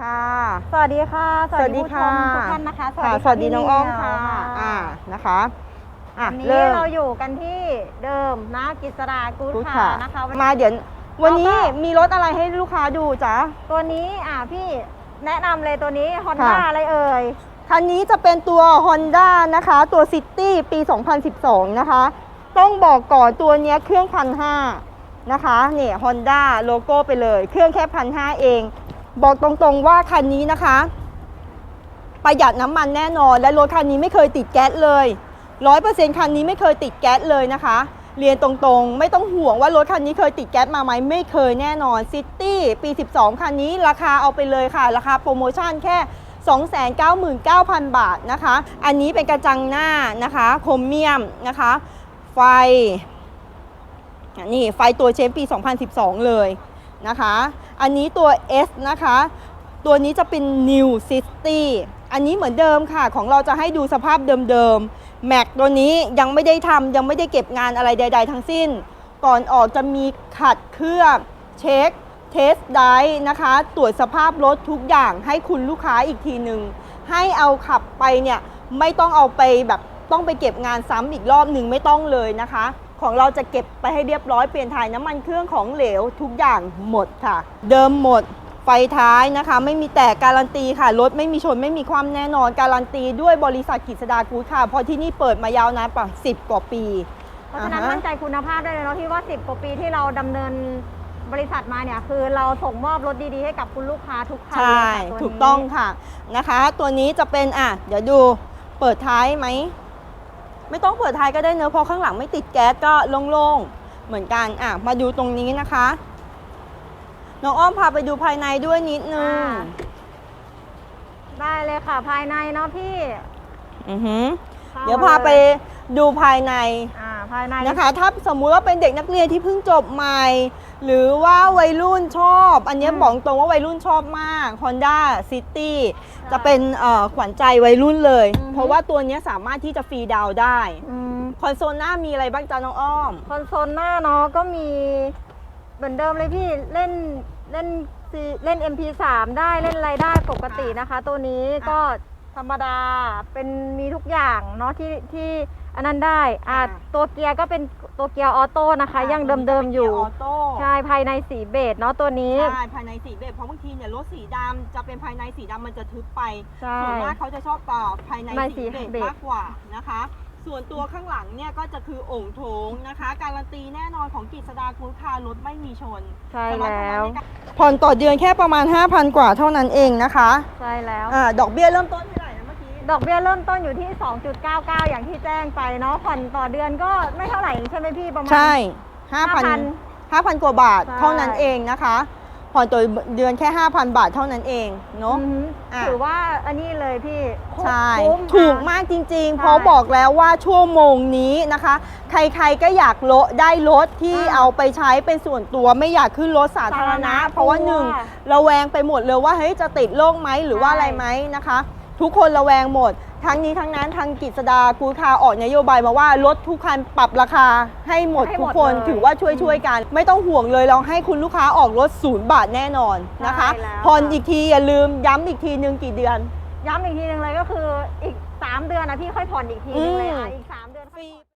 สวัสดีค่ะ สวัสดีค่ะผู้ชมทุกท่านนะคะค่ะสวัสดีน้องอ้อมค่ะพี่เหมียวอ่านะคะอะวันนี้เริ่มเราอยู่กันที่เดิมนะกิษดากูดพูดค่ะค่ะนะคะวันมาเดี๋ยววันนี้แล้วก็มีรถอะไรให้ลูกค้าดูจ๊ะตัวนี้อะพี่แนะนำเลยตัวนี้ Honda ค่ะอะไรเอ่ยคันนี้จะเป็นตัว Honda นะคะ ตัว City ปี 2012 นะคะ ต้องบอกก่อนตัวเนี้ยเครื่องพันห้านะคะเนี่ย Honda โลโก้ไปเลย เครื่องแค่พันห้าเอง บอกตรงๆว่าคันนี้นะคะ ประหยัดน้ำมันแน่นอน และรถคันนี้ไม่เคยติดแก๊สเลยร้อยเปอร์เซ็นต์คันนี้ไม่เคยติดแก๊สเลยนะคะ เรียนตรงๆ ไม่ต้องห่วงว่ารถคันนี้เคยติดแก๊สมาไหมไม่เคยแน่นอน City ปี 12 คันนี้ราคาเอาไปเลยค่ะ ราคาโปรโมชั่นแค่299,000 บาทนะคะ อันนี้เป็นกระจังหน้านะคะโครเมียมนะคะ ไฟ นี่ไฟตัวเชฟปี 2012 เลย นะคะ อันนี้ตัว S นะคะ ตัวนี้จะเป็น New City อันนี้เหมือนเดิมค่ะ ของเราจะให้ดูสภาพเดิมๆแม็กตัวนี้ยังไม่ได้ทำยังไม่ได้เก็บงานอะไรใด ๆ ทั้งสิ้น ก่อนออกจะมีขัดเคลือบเช็คเทสได้นะคะ ตรวจสภาพรถทุกอย่างให้คุณลูกค้าอีกทีหนึ่งให้เอาขับไปเนี่ย ไม่ต้องเอาไปแบบต้องไปเก็บงานซ้ำอีกรอบหนึ่งไม่ต้องเลยนะคะ ของเราจะเก็บไปให้เรียบร้อยเปลี่ยนถ่ายน้ำมันเครื่องของเหลวทุกอย่างหมดค่ะ เดิมหมดไฟท้ายนะคะ ไม่มีแตกการันตีค่ะรถไม่มีชนไม่มีความแน่นอน การันตีด้วยบริษัทกิษดากูดค่ะเพราะที่นี่เปิดมายาวนานกว่า10 กว่าปี เพราะฉะนั้นอ่าฮะ มั่นใจคุณภาพได้เลยเนาะที่ว่า 10 กว่าปีที่เราดำเนินบริษัทมาเนี่ย คือเราส่งมอบรถดี ๆ ให้กับคุณลูกค้าทุกคันใช่เลยค่ะตัวนี้ถูกต้องค่ะนะคะ ตัวนี้จะเป็นอะเดี๋ยวดูเปิดท้ายไหม ไม่ต้องเปิดท้ายก็ได้เนอะเพราะข้างหลังไม่ติดแก๊สก็โล่งๆเหมือนกันอะมาดูตรงนี้นะคะน้องอ้อมพาไปดูภายในด้วยนิดนึงอ่าได้เลยค่ะ ภายในเนาะพี่ อือหือข้เดี๋ยวพาไปดูภายใน อ่า ภายในนะคะ ถ้าสมมุติว่าเป็นเด็กนักเรียนที่เพิ่งจบใหม่ หรือว่าวัยรุ่นชอบ อันเนี้ยบอกตรงว่าวัยรุ่นชอบมาก Honda City จะเป็นเอ่อขวัญใจวัยรุ่นเลยเพราะว่าตัวเนี้ยสามารถที่จะฟรีดาวน์ได้ อืมคอนโซลหน้ามีอะไรบ้างจ้าน้องอ้อม คอนโซลหน้าเนาะก็มีเหมือนเดิมเลยพี่เล่นเล่นซีเล่น MP3 ได้เล่นอะไรได้ปกตินะคะ ตัวนี้ก็ ธรรมดาเป็นมีทุกอย่างเนาะที่ที่อันนั้นได้อ่าอ่าตัวเกียร์ก็เป็นตัวเกียร์ออโต้นะคะยังเดิมๆอยู่ออโต้ ใช่ภายในสีเบจเนาะตัวนี้ ใช่ภายในสีเบจเพราะบางทีเนี่ยรถสีดำจะเป็นภายในสีดำมันจะทึบไป ใช่ ส่วนมากเขาจะชอบต่อภายในไม่สีสีเบจเบจ มากกว่านะคะ ส่วนตัวข้างหลังเนี่ยก็จะคือโอ่งโถงนะคะ การันตีแน่นอนของกิจสดากูดคาร์รถไม่มีชนใช่แล้ว ผ่อนต่อเดือนแค่ประมาณ 5,000 กว่าเท่านั้นเองนะคะใช่แล้วอ่าดอกเบี้ยเริ่มต้นเท่าไหร่นะเมื่อกี้ ดอกเบี้ยเริ่มต้นอยู่ที่ 2.99 อย่างที่แจ้งไปเนาะผ่อนต่อเดือนก็ไม่เท่าไหร่ใช่ไหมพี่ประมาณ ใช่5,000 5,000 5,000กว่าบาทใช่ เท่านั้นเองนะคะผ่อนต่อเดือนแค่ 5,000 บาทเท่านั้นเองเนาะ อือหืออะ ถือว่าอันนี้เลยพี่คุ้มใช่คุ้ม ถูกค่ะมากจริงๆใช่เพราะบอกแล้วว่าชั่วโมงนี้นะคะ ใครๆก็อยากโลได้รถที่อ่าเอาไปใช้เป็นส่วนตัวไม่อยากขึ้นรถสาธารณะ สาธารณะเพราะว่าหนึ่งกลัวระแวงไปหมดเลยว่าเฮ้ยจะติดโรคไหมหรือว่าใช่ อะไรไหมนะคะ ทุกคนระแวงหมด ทั้งนี้ทั้งนั้นทางกิจสดากูคาออกนโยบายมาว่ารถทุกคันปรับราคาให้หมดให้หมดทุกคนเลยถือว่าช่วยช่วยๆกัน ไม่ต้องห่วงเลยเราให้คุณลูกค้าออกรถศูนย์บาทแน่นอนนะคะใช่แล้ว ผ่อนค่ะอีกทีอย่าลืมย้ำอีกทีหนึ่งกี่เดือน ย้ำอีกทีหนึ่งเลยก็คืออีก 3 เดือนนะพี่ค่อยผ่อนอีกทีหนึงเลยอืมอะอีก 3 เดือนค่อยผ่อน